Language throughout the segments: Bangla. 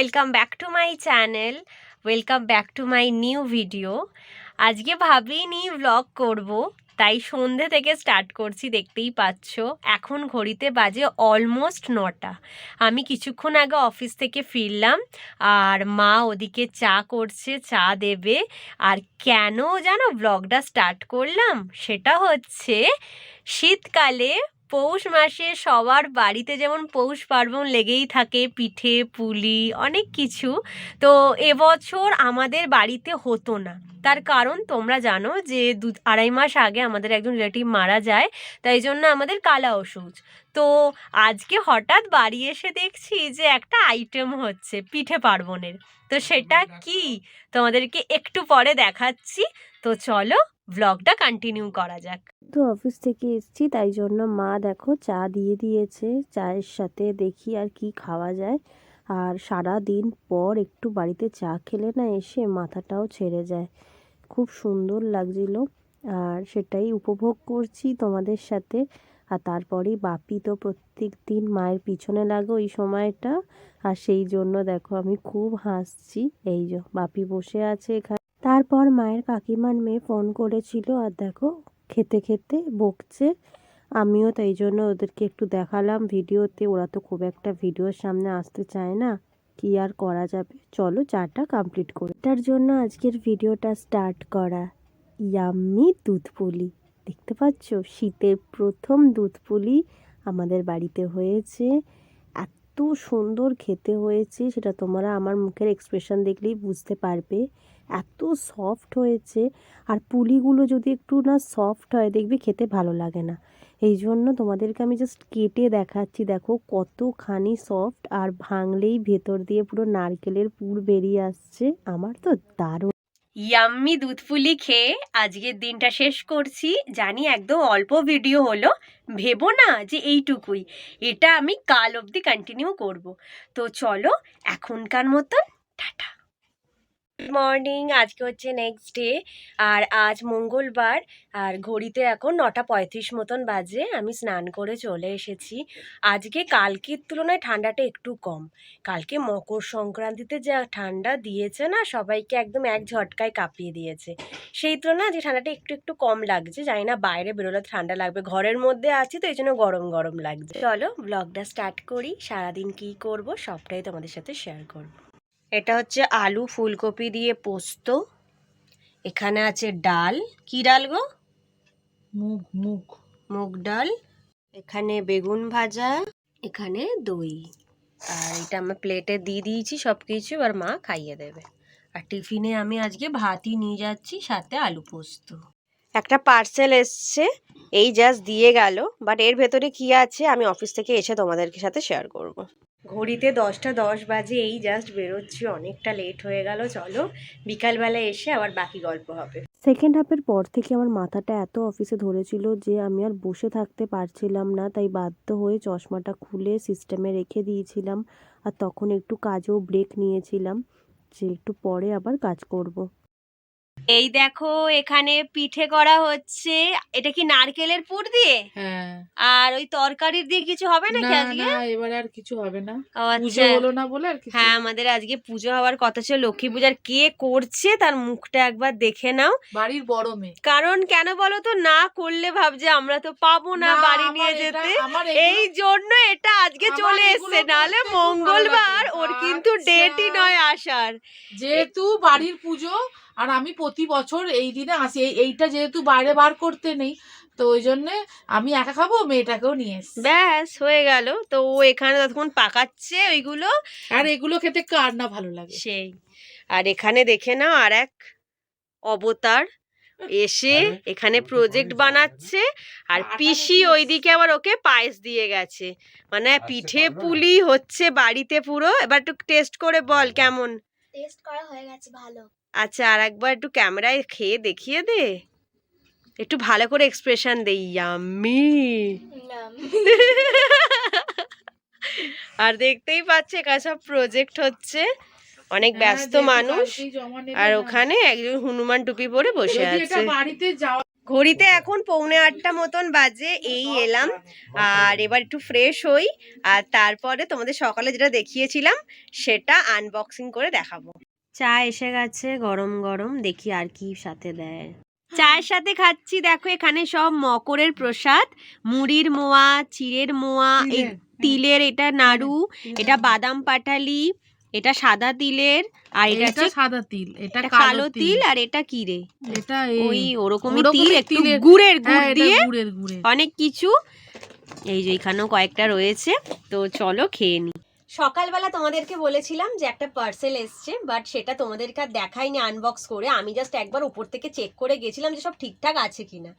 Welcome back to my channel welcome back to my new video আজকে ভাবিনি ব্লগ করব, তাই সন্ধে থেকে স্টার্ট করছি, দেখতেই পাচ্ছ। এখন ঘড়িতে বাজে অলমোস্ট নটা। আমি কিছুক্ষণ আগে অফিস থেকে ফিরলাম, আর মা ওদিকে চা করছে, চা দেবে। আর কেন জানো ব্লগটা স্টার্ট করলাম, সেটা হচ্ছে, শীতকালে পৌষ মাসে সবার বাড়িতে যেমন পৌষ পার্বণ লেগেই থাকে, পিঠে, পুলি, অনেক কিছু। তো এবছর আমাদের বাড়িতে হতো না। তার কারণ তোমরা জানো যে দু, আড়াই মাস আগে আমাদের একজন রিলেটিভ মারা যায়, তাই জন্য আমাদের কালা ওষুধ তো আজকে হঠাৎ বাড়ি এসে দেখছি যে একটা আইটেম হচ্ছে পিঠে পার্বণের। তো সেটা কি? তোমাদেরকে একটু পরে দেখাচ্ছি। তো চলো ব্লগটা কন্টিনিউ করা যাক। তো অফিস থেকে এসেছি, তাই জন্য মা দেখো চা দিয়ে দিয়েছে। চায়ের সাথে দেখি আর কি খাওয়া যায়। আর সারা দিন পর একটু বাড়িতে চা খেলে না এসে মাথাটাও ছেড়ে যায়। খুব সুন্দর লাগছিল। আর সেটাই উপভোগ করছি তোমাদের সাথে। আর তারপরেই বাপি তো প্রত্যেক দিন মায়ের পিছনে লাগে ওই সময়টা। আর সেই জন্য দেখো আমি খুব হাসছি। এই যে বাপি বসে আছে এখানে। তারপর মায়ের কাকিমার মেয়ে ফোন করেছিল, আর দেখো, খেতে খেতে বকছে। আমিও তাই জন্য ওদেরকে একটু দেখালাম ভিডিওতে। ওরা তো খুব একটা ভিডিওর সামনে আসতে চায় না। কি আর করা যাবে? চলো চাটা কমপ্লিট করি। তার জন্য আজকের ভিডিওটা স্টার্ট করা। ইয়াম্মি দুধ পুলি দেখতে পাচ্ছ? শীতের প্রথম দুধ পুলি আমাদের বাড়িতে হয়েছে। এত সুন্দর খেতে হয়েছে, সেটা তোমরা আমার মুখের এক্সপ্রেশন দেখলেই বুঝতে পারবে। এত সফট হয়েছে। আর পুলিগুলো যদি একটু না সফট হয়, দেখবে খেতে ভালো লাগে না। এই জন্য তোমাদেরকে আমি জাস্ট কেটে দেখাচ্ছি। দেখো কতখানি সফট আর ভাঙলেই ভেতর দিয়ে পুরো নারকেলের পুর বেরিয়ে আসছে। আমার তো দারুণ। ইয়াম্মি দুধ পুলি খেয়ে আজকের দিনটা শেষ করছি। জানি একদম অল্প ভিডিও হলো। ভেবো না যে এইটুকুই। এটা আমি কাল অবধি কন্টিনিউ করব। তো চলো এখনকার মতন, টাটা। মর্নিং আজকে হচ্ছে নেক্সট ডে আর আজ মঙ্গলবার, আর ঘড়িতে এখন নটা পঁয়ত্রিশ মতন বাজে, আমি স্নান করে চলে এসেছি। আজকে কালকের তুলনায় ঠান্ডাটা একটু কম। কালকে মকর সংক্রান্তিতে যা ঠান্ডা দিয়েছে না, সবাইকে একদম এক ঝটকায় কাঁপিয়ে দিয়েছে। সেই তুলনায় যে ঠান্ডাটা একটু একটু কম লাগছে, জানি না বাইরে বেরোলে ঠান্ডা লাগবে, ঘরের মধ্যে আছি তো এই জন্য গরম গরম লাগছে। চলো ব্লগটা স্টার্ট করি, সারাদিন কি করব, সবটাই তোমাদের সাথে শেয়ার করব। এটা হচ্ছে আলু ফুলকপি দিয়ে পোস্ত। এখানে আছে ডাল। কি ডাল গো? মুগ মুগ। মুগ ডাল। এখানে বেগুন ভাজা এখানে দই। আর এটা আমার প্লেটে দিয়ে দিয়েছি সব কিছু আর মা খাইয়ে দেবে। আর টিফিনে আমি আজকে ভাতই নিয়ে যাচ্ছি সাথে আলু পোস্ত। একটা পার্সেল এসছে এই জাস্ট দিয়ে গেল বাট এর ভেতরে কি আছে আমি অফিস থেকে এসে তোমাদের সাথে শেয়ার করব। ঘড়িতে দশটা দশ বাজে, এই জাস্ট বেরোচ্ছি, অনেকটা লেট হয়ে গেল, চলো বিকালবেলা এসে আবার বাকি গল্প হবে সেকেন্ড হাফের পর থেকে আমার মাথাটা এত অফিসে ধরেছিল যে আমি আর বসে থাকতে পারছিলাম না, তাই বাধ্য হয়ে চশমাটা খুলে সিস্টেমে রেখে দিয়েছিলাম আর তখন একটু কাজেও ব্রেক নিয়েছিলাম, যে একটু পরে আবার কাজ করব। এই দেখো এখানে পিঠে করা হচ্ছে। এটা কি নারকেলের পুর দিয়ে? হ্যাঁ। আর ওই তরকারির দিয়ে কিছু হবে না আজকে? না এবারে আর কিছু হবে না। পুজো আচ্ছা। হলো না বলে আর কিছু। হ্যাঁ আমাদের আজকে পুজো হওয়ার কথা ছিল। লক্ষ্মী পূজার কে করছে তার মুখটা একবার দেখে নাও। বাড়ির বড় মেয়ে। কারণ কেন বলো তো না করলে ভাবছে আমরা তো পাবো না বাড়ি নিয়ে যেতে। এই জন্য এটা আজকে চলে এসছে। নাহলে মঙ্গলবার ওর কিন্তু আচ্ছা। ডেটই নয় আসার। যেহেতু বাড়ির পুজো আর আমি প্রতি বছর এই দিনে আসি। এই- এইটা যেহেতু বাইরে বার করতে নেই তো ওই জন্যে আমি একা খাব মেয়েটাকেও নিয়ে এসছি। ব্যাস হয়ে গেল। তো ও এখানে ততক্ষণ পাকাচ্ছে ওইগুলো। আর এগুলো খেতে কার না ভালো লাগে। সেই। আর এখানে দেখে নাও আর এক অবতার এসে এখানে প্রজেক্ট বানাচ্ছে। আর পিসি ওইদিকে আবার ওকে পায়েস দিয়ে গেছে। মানে পিঠে পুলি হচ্ছে বাড়িতে পুরো। এবার একটু টেস্ট করে বল কেমন? টেস্ট করা হয়ে গেছে ভালো। আচ্ছা আর একবার একটু ক্যামেরায় খেয়ে দেখিয়ে দে। একটু ভালো করে এক্সপ্রেশন দে ইয়াম্মি আর দেখতেই পাচ্ছে সব প্রজেক্ট হচ্ছে। অনেক হ্যাঁ, ব্যস্ত মানুষ। আর ওখানে একজন হনুমান টুপি পরে বসে আছে। ঘড়িতে এখন পৌনে আটটা মতন বাজে এই এলাম। আর এবার একটু ফ্রেশ হই। আর তারপরে তোমাদের সকালে যেটা দেখিয়েছিলাম সেটা আনবক্সিং করে দেখাবো। চা এসে গেছে গরম গরম। দেখি আর কি সাথে দেয়। চায়ের সাথে খাচ্ছি দেখো এখানে সব মকরের প্রসাদ। মুড়ির মোয়া চিড়ের মোয়া তিলের এটা নাড়ু এটা বাদাম পাটালি এটা সাদা তিলের আর এটা হচ্ছে সাদা তিল এটা কালো তিল। আর এটা কি রে? এটা ওই ওরকমই তিল একটু গুড়ের হ্যাঁ গুড় দিয়ে অনেক কিছু। এই যে এখানেও কয়েকটা রয়েছে তো চলো খেয়ে নি। সকালবেলা তোমাদেরকে বলেছিলাম যে একটা পার্সেল এসছে বাট সেটা তোমাদেরকে আর দেখাইনি আনবক্স করে। আমি জাস্ট একবার উপর থেকে চেক করে গেছিলাম যে সব ঠিকঠাক আছে কিনা।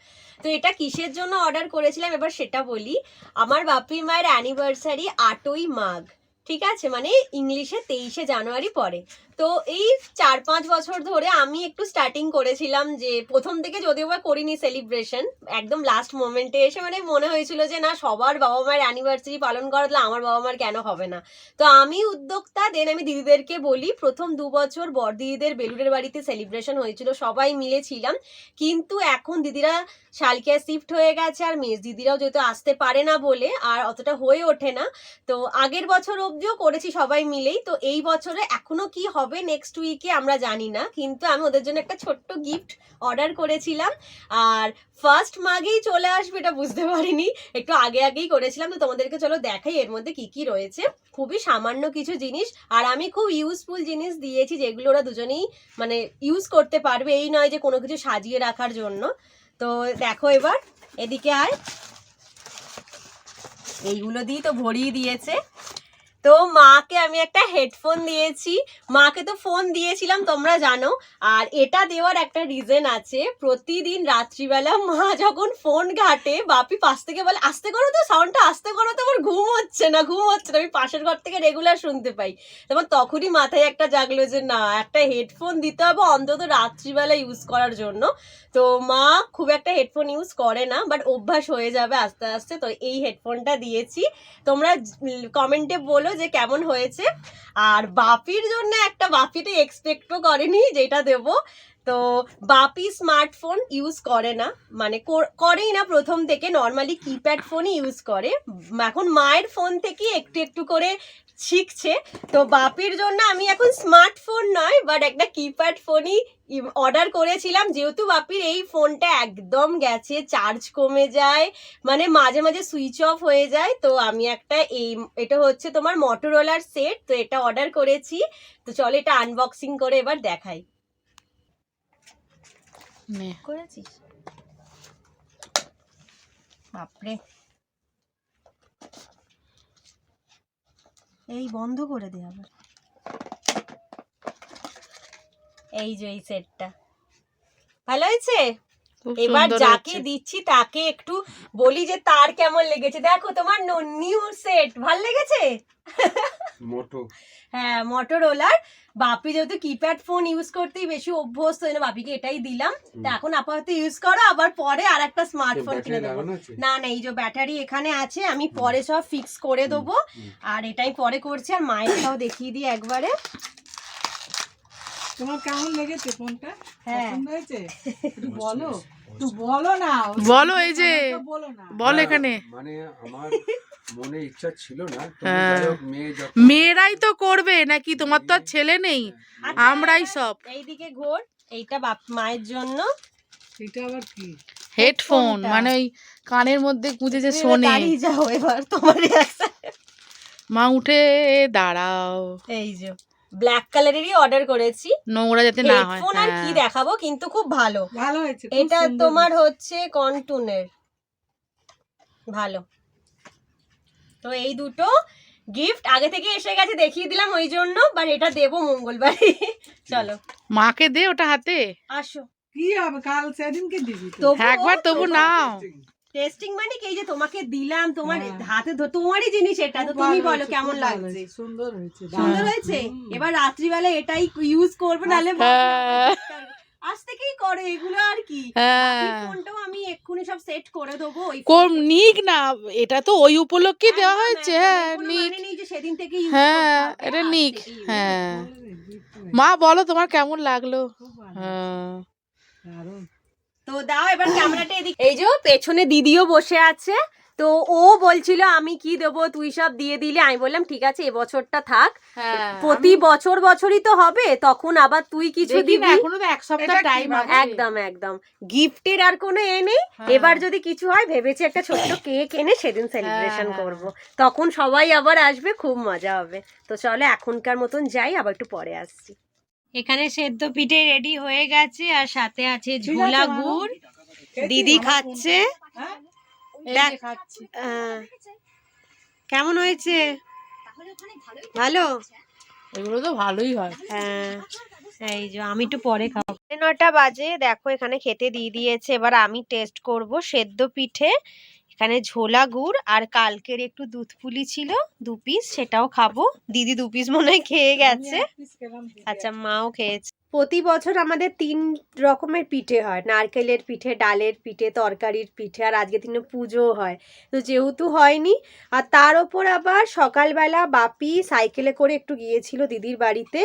তো এটা কিসের জন্য অর্ডার করেছিলাম? এবার সেটা বলি। আমার বাপি মায়ের অ্যানিভার্সারি আটই মাঘ, ঠিক আছে? মানে ইংলিশে তেইশে জানুয়ারি পরে তো এই চার পাঁচ বছর ধরে আমি একটু স্টার্টিং করেছিলাম যে প্রথম থেকে যদিও বা করিনি সেলিব্রেশন একদম লাস্ট মোমেন্টে এসে মানে মনে হয়েছিল যে না, সবার বাবা মায়ের অ্যানিভার্সারি পালন করা আমার বাবা মার কেন হবে না? তো আমি উদ্যোক্তা দেন আমি দিদিদেরকে বলি, প্রথম দু বছর বর দিদিদের বেলুড়ের বাড়িতে সেলিব্রেশন হয়েছিল, সবাই মিলে ছিলাম। কিন্তু এখন দিদিরা শালকিয়া শিফট হয়ে গেছে, আর মেজ দিদিরাও যেহেতু আসতে পারে না বলে আর অতটা হয়ে ওঠে না, তো আগের বছর অবধিও করেছি সবাই মিলেই। তো এই বছরে এখনও কি হবে নেক্সট উইকে আমরা জানি না। কিন্তু আমি ওদের জন্য একটা ছোট্ট গিফট অর্ডার করেছিলাম। আর ফার্স্ট মাগেই চলে আসবে এটা বুঝতে পারিনি। একটু আগে আগেই করেছিলাম। তো তোমাদেরকে চলো দেখাই এর মধ্যে কি কি রয়েছে। খুবই সামান্য কিছু জিনিস। আর আমি খুব ইউজফুল জিনিস দিয়েছি যেগুলো ওরা দুজনেই মানে ইউজ করতে পারবে। এই নয় যে কোনো কিছু সাজিয়ে রাখার জন্য। তো দেখো এবার, এদিকে আয়। এইগুলো দিয়ে তো ভরিয়ে দিয়েছে। তো মাকে আমি একটা হেডফোন দিয়েছি। মাকে তো ফোন দিয়েছিলাম, তোমরা জানো। আর এটা দেওয়ার একটা রিজন আছে। প্রতিদিন রাত্রিবেলা মা যখন ফোন ঘাটে, বাপি পাশ থেকে বলে, আস্তে করো তো সাউন্ডটা আস্তে করো তো, আমার ঘুম হচ্ছে না, ঘুম হচ্ছে না। আমি পাশের ঘর থেকে রেগুলার শুনতে পাই। তখন তখনই মাথায় একটা জাগলো যে, না, একটা হেডফোন দিতে হবে অন্তত রাত্রিবেলা ইউজ করার জন্য। তো মা খুব একটা হেডফোন ইউজ করে না বাট অভ্যাস হয়ে যাবে আস্তে আস্তে। তো এই হেডফোনটা দিয়েছি। তোমরা কমেন্টে বলো যে কেমন হয়েছে। আর বাপির জন্য একটা বাপিতে এক্সপেক্টও করেনি, যেটা দেব। তো বাপি স্মার্টফোন ইউজ করে না। মানে কর- করেই না প্রথম থেকে। নর্মালি কিপ্যাড ফোনই ইউজ করে। এখন মায়ের ফোন থেকে একটু একটু করে শিখছে। তো বাপির জন্য আমি এখন স্মার্টফোন নয় বাট একটা কিপ্যাড ফোনই অর্ডার করেছিলাম। যেহেতু বাপির এই ফোনটা একদম গেছে চার্জ কমে যায় মানে মাঝে মাঝে সুইচ অফ হয়ে যায় তো আমি একটা এই এটা হচ্ছে তোমার মটোরোলার সেট তো এটা অর্ডার করেছি। তো চলো এটা আনবক্সিং করে এবার দেখাই। করেছিস? বাপরে। এই বন্ধ করে দে আবার। এই যে এই সেটটা ভালো হয়েছে? এবার যাকে দিচ্ছি তাকে একটু বলি যে তার কেমন লেগেছে। দেখো তোমার নিউ সেট ভালো লেগেছে? মোটো। হ্যাঁ মটোরোলার বাপি যেহেতু কিপ্যাড ফোন ইউজ করতেই বেশি অভ্যস্ত হয়ে বাপিকে এটাই দিলাম। তো এখন আপাতত ইউজ করো আবার পরে আর একটা স্মার্টফোন কিনে দেবো। না না এই যে ব্যাটারি এখানে আছে আমি পরে সব ফিক্স করে দেবো। আর এটাই পরে করছি আর মায়েরটাও দেখিয়ে দিই একবারে। তোমার কেমন লেগেছে ফোনটা হ্যাঁ। হয়েছে? একটু বলো। বলো না বলো এই যে বলো না। বল হ্যাঁ, এখানে মানে আমার মনে ইচ্ছা ছিল না হ্যাঁ। মেয়েরাই তো করবে নাকি তোমার তো আর ছেলে নেই? আচ্ছা, আমরাই সব। এইদিকে ঘোর এইটা বাপ মায়ের জন্য। এটা আবার কি? হেডফোন মানে ওই কানের মধ্যে গুঁজে যে শোনে। যাও এবার তোমার মা উঠে দাঁড়াও। এই যে। ব্ল্যাক কালারেরই অর্ডার করেছি। নোংরা যাতে না হয় হেডফোন আর কি হ্যাঁ। দেখাবো কিন্তু খুব ভালো। ভালো হয়েছে এটা তোমার হচ্ছে কন্টুনের। ভালো। তো এই দুটো গিফট আগে থেকে এসে গেছে দেখিয়ে দিলাম ওই জন্য বাট এটা দেবো মঙ্গলবারে। চলো। মাকে দে ওটা হাতে। আসো। কি হবে কাল সেদিনকে দিবি তো? একবার তবু নাও। টেস্টিং মানে কি? এই যে তোমাকে দিলাম তোমার হ্যাঁ। হাতে তোমারই জিনিস এটা তো তুমি বলো কেমন লাগছে? সুন্দর হয়েছে সুন্দর হয়েছে? এবার রাত্রিবেলা এটাই ইউজ করবে হ্যাঁ। আজ থেকেই করে এগুলো আর কি? হ্যাঁ। ফোনটাও আমি এক্ষুনি সব সেট করে দেবো ওই কম নিক না এটা তো ওই উপলক্ষে দেওয়া হয়েছে হ্যাঁ নিক। মানে সেদিন থেকে হ্যাঁ এটা নিক হ্যাঁ। মা বলো তোমার কেমন লাগল? হ্যাঁ। তো দাও এবার ক্যামেরাটা এদিকে। এই যে পেছনে দিদিও বসে আছে। তো ও বলছিল আমি কি দেবো? তুই সব দিয়ে দিলে। আমি বললাম ঠিক আছে এবছরটা থাক। হ্যাঁ প্রতি বছর বছরই তো হবে তখন আবার তুই কিছু দিবি? এখনও তো এক সপ্তাহ টাইম আছে একদম একদম। গিফটের আর কোনো এ নেই। হ্যাঁ। এবার যদি কিছু হয় ভেবেছি একটা ছোট্ট কেক এনে সেদিন সেলিব্রেশন হ্যাঁ। করব। তখন সবাই আবার আসবে খুব মজা হবে। তো চলো এখনকার মতন যাই আবার একটু পরে আসছি। এখানে সেদ্ধ পিঠে রেডি হয়ে গেছে আর সাথে আছে ঝোলা গুড় দিদি খাচ্ছে। হ্যাঁ? কেমন হয়েছে তাহলে ওখানে ভালোই ভালো? এগুলো তো ভালোই হয়। হ্যাঁ এই যে আমি একটু পরে খাব। নটা বাজে দেখো এখানে খেতে দিয়ে দিয়েছে। এবার আমি টেস্ট করব সেদ্ধ পিঠে। এখানে ঝোলা গুড় আর কালকের একটু দুধ পুলি ছিল দু পিস সেটাও খাব। দিদি দু পিস মনে হয় খেয়ে গেছে। আচ্ছা মাও খেয়েছে। প্রতি বছর আমাদের তিন রকমের পিঠে হয়। নারকেলের পিঠে, ডালের পিঠে, তরকারির পিঠে আর আজকে দিনে পুজো হয়। তো যেহেতু হয়নি, আর তার ওপর আবার সকালবেলা বাপি সাইকেলে করে একটু গিয়েছিল দিদির বাড়িতে।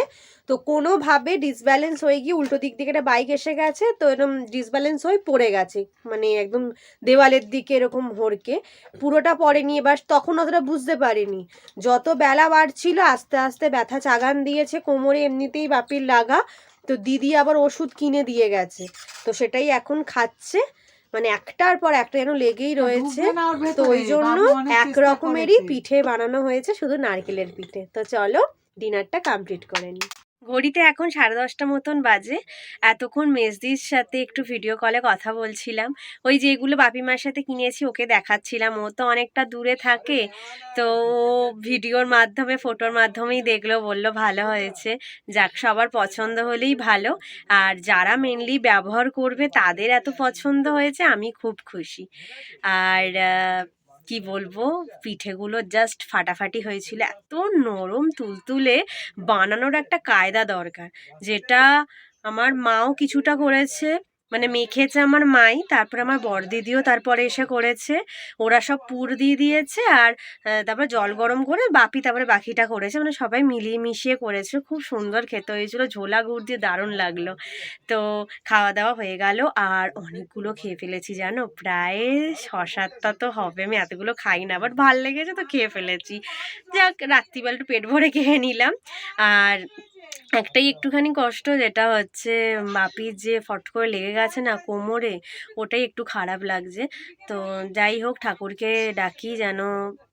তো কোনোভাবে ডিসব্যালেন্স হয়ে গিয়ে উল্টো দিক থেকে একটা বাইক এসে গেছে, তো এরকম ডিসব্যালেন্স হয়ে পড়ে গেছে। মানে একদম দেওয়ালের দিকে এরকম হড়কে পুরোটা পড়েনি এবার, তখন অতটা বুঝতে পারিনি। যত বেলা বাড়ছিল, আস্তে আস্তে ব্যথা চাগান দিয়েছে, কোমরে এমনিতেই বাপির লাগা। তো দিদি আবার ওষুধ কিনে দিয়ে গেছে। তো সেটাই এখন খাচ্ছে। মানে একটার পর একটা যেন লেগেই রয়েছে। তো ওই জন্য এক রকমেরই পিঠে বানানো হয়েছে শুধু নারকেলের পিঠে। তো চলো ডিনারটা কমপ্লিট করে নিই। ঘড়িতে এখন সাড়ে দশটা মতন বাজে। এতক্ষণ মেজদির সাথে একটু ভিডিও কলে কথা বলছিলাম। ওই যেগুলো বাপিমার সাথে কিনেছি, ওকে দেখাচ্ছিলাম। ও তো অনেকটা দূরে থাকে, তো ও ভিডিওর মাধ্যমে ফটোর মাধ্যমেই দেখল, বলল ভালো হয়েছে। যাক, সবার পছন্দ হলেই ভালো। আর যারা মেনলি ব্যবহার করবে, তাদের এত পছন্দ হয়েছে, আমি খুব খুশি। আর কি বলব? পিঠেগুলো জাস্ট ফাটাফাটি হয়েছিল। এত নরম তুলতুলে বানানোর একটা কায়দা দরকার, যেটা আমার মাও কিছুটা করেছে। মানে মেখেছে আমার মাই, তারপরে আমার বড়দিদিও তারপরে এসে করেছে। ওরা সব পুর দিয়ে দিয়েছে আর তারপর জল গরম করে বাপি তারপরে বাকিটা করেছে। মানে সবাই মিলিয়ে মিশিয়ে করেছে। খুব সুন্দর খেতে হয়েছিল। ঝোলা গুড় দিয়ে দারুণ লাগল। তো খাওয়া দাওয়া হয়ে গেল আর অনেকগুলো খেয়ে ফেলেছি জানো? প্রায় ছ সাতটা তো হবে। আমি এতগুলো খাই না বাট ভালো লেগেছে তো খেয়ে ফেলেছি। যাক, রাত্রিবেলা একটু পেট ভরে খেয়ে নিলাম। আর একটাই একটুখানি কষ্ট যেটা হচ্ছে মাপির যে ফট করে লেগে গেছে না কোমরে, ওটাই একটু খারাপ লাগছে। তো যাই হোক, ঠাকুরকে ডাকি যেন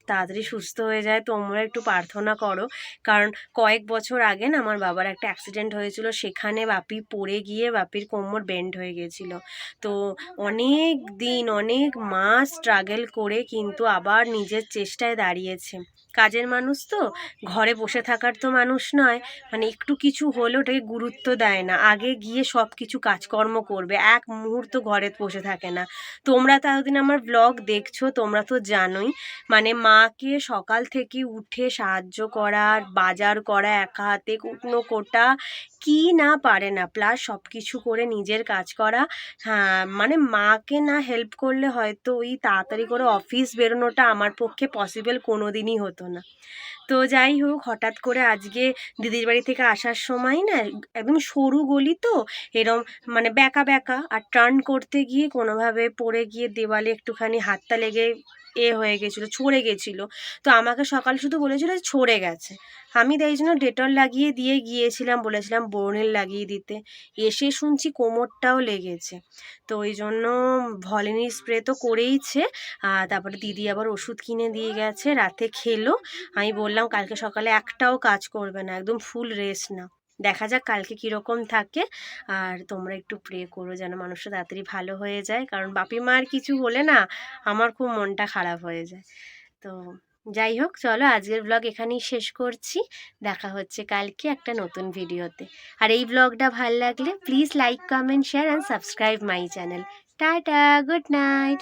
তাড়াতাড়ি সুস্থ হয়ে যায়। তোমরা একটু প্রার্থনা করো। কারণ কয়েক বছর আগে না আমার বাবার একটা অ্যাক্সিডেন্ট হয়েছিল, সেখানে বাপি পড়ে গিয়ে বাপির কোমর বেন্ড হয়ে গেছিল তো অনেক দিন, অনেক মাস স্ট্রাগল করে কিন্তু আবার নিজের চেষ্টায় দাঁড়িয়েছে। কাজের মানুষ তো, ঘরে বসে থাকার তো মানুষ নয়। মানে একটু কিছু হলে ওটাকে গুরুত্ব দেয় না। আগে গিয়ে সব কিছু কাজকর্ম করবে, এক মুহূর্ত ঘরে বসে থাকে না। তোমরা এতদিন আমার ব্লগ দেখছ, তোমরা তো জানোই। মানে মাকে সকাল থেকে উঠে সাহায্য করা, বাজার করা একা হাতে কুটনো কোটা, কি না পারে না। প্লাস সব কিছু করে নিজের কাজ করা। হ্যাঁ মানে মাকে না হেল্প করলে হয়তো ওই তাড়াতাড়ি করে অফিস বেরোনোটা আমার পক্ষে পসিবল কোনো দিনই হতো না তো যাই হোক হঠাৎ করে আজকে দিদির বাড়ি থেকে আসার সময় না একদম সরু গলি তো, এরম মানে ব্যাকা ব্যাকা আর টার্ন করতে গিয়ে কোনোভাবে পড়ে গিয়ে দেওয়ালে একটুখানি হাতটা লেগে এ হয়ে গেছিল, ছড়ে গেছিল। তো আমাকে সকাল শুধু বলেছিল ছড়ে গেছে। আমি তাই জন্য ডেটল লাগিয়ে দিয়ে গিয়েছিলাম, বলেছিলাম বোরনেল লাগিয়ে দিতে। এসে শুনছি কোমরটাও লেগেছে। তো ওই জন্য ভলিনি স্প্রে তো করেইছে। তারপরে দিদি আবার ওষুধ কিনে দিয়ে গেছে, রাতে খেলো। আমি বললাম কালকে সকালে একটাও কাজ করবে না, একদম ফুল রেস্ট না। দেখা যাক কালকে কীরকম থাকে, আর তোমরা একটু প্রে করো যেন মানুষটা তাড়াতাড়ি ভালো হয়ে যায়। কারণ বাপি মার কিছু হলে না, আমার খুব মনটা খারাপ হয়ে যায়। তো যাই হোক, চলো আজকের ব্লগ এখানেই শেষ করছি। দেখা হচ্ছে কালকে একটা নতুন ভিডিওতে। আর এই ব্লগটা ভালো লাগলে please like comment share and subscribe my channel tata good night